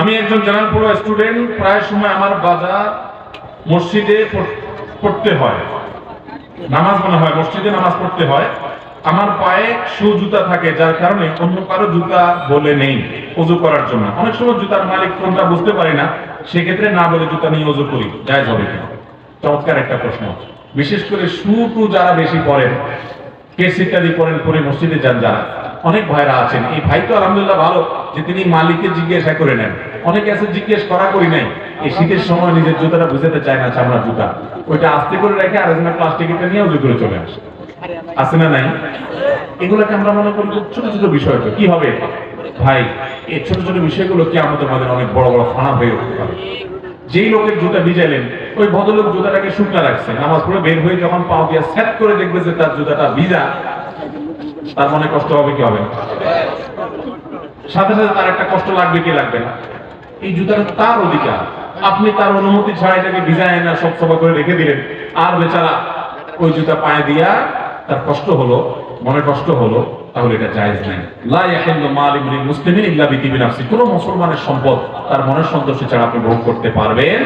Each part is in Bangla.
আমি একজন জানালপুর স্টুডেন্ট, প্রায় সময় আমার বাজার মসজিদে পড়তে হয়। নামাজ মনে হয়, মসজিদে নামাজ পড়তে হয়। আমার পায়ে শু জুতা থাকে, যার কারণে অন্য কারও জুতা বলে নেই অজু করার জন্য। অনেক সময় জুতার মালিক কোনটা বুঝতে পারি না, সেক্ষেত্রে না বলে জুতা নিয়ে অজু করি। জায়জ হবে কিনা? চমৎকার একটা প্রশ্ন। বিশেষ করে শু টু যারা বেশি পড়েন, কেস ইত্যাদি পড়েন পরে মসজিদে যান যারা অনেক ভাইরা আছেন। এই ভাই তো আলহামদুলিল্লাহ ভালো, যে তিনি মালিককে জিজ্ঞাসা করে নেন। অনেকে আছে জিজ্ঞেস করা করি নাই। এই শীতের সময় নিজের জুতাটা বুঝাতে চায় না চামড়ার জুতা। ওইটা আস্তে করে রেখে আরেকজনের প্লাস্টিকটা নিয়ে উজু করে চলে আসে। আছে না নাই? এগুলোকে আমরা মনে করি ছোট ছোট বিষয় তো। কি হবে? ভাই, এই ছোট ছোট বিষয়গুলো কি আমাদের মাঝে অনেক বড় বড় ফানা হয়ে উঠতে পারে? যেই লোকের জুতা ভিজাইলেন, ওই ভদ্রলোক জুতাটাকে শুকনা রাখছে। নামাজ পড়ে বের হয়ে যখন পাও দিয়ে সেট করে দেখবে যে তার জুতাটা ভিজা তার মনে কষ্ট হবে কি হবে? সাথে সাথে তার একটা কষ্ট লাগবে কি লাগবে না? এই জুতাটা তার অধিকার। আপনি তার অনুমতি ছাড়া এটাকে ভিজায় না সব সভা করে রেখে দিলেন। আর বেচারা ওই জুতা পায়ে দিয়া তার কষ্ট হলো, মনে কষ্ট হলো। তাহলে এটা জায়েজ নাই। লা ইয়াহিল্লু মাল ইমরিন মুসলিমিন ইল্লা বিতিবি নাফসি কোনো মুসলমানের সম্পদ তার মনের সন্তোষ ছাড়া আপনি ভোগ করতে পারবেন।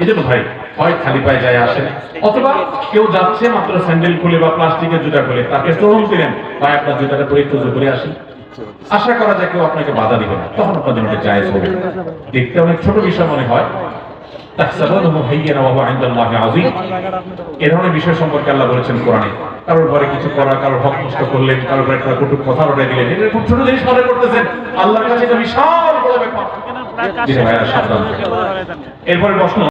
এই ভাই, হয় খালি পায়ে যায় আসেন অথবা কেউ যাচ্ছে মাত্র স্যান্ডেল খুলে বা প্লাস্টিকের জুতা খুলে, তাকে চরম দিলেন, ভাই, আপনার জুতাটা পরে একটু করে আসি। আশা করা যায় কেউ আপনাকে বাধা দিবে না। তখন আপনার জন্য জায়েজ হবে। দেখতে অনেক ছোট বিষয় মনে হয়। তাহসাবুহু হাইয়্যানা ওয়া হুয়া ইনদাল্লাহি আযীম। এ ধরনের বিষয় সম্পর্কে আল্লাহ বলেছেন কোরআনে। কারোর ঘরে কিছু করা কারোর হক নষ্ট করলেন কারোর একটা কটুক কথা রটে দিলেন। এটা খুব ছোট জিনিস মনে করতেছেন আল্লাহর কাছে এটা বিশাল বড় ব্যাপার। এরপরে প্রশ্ন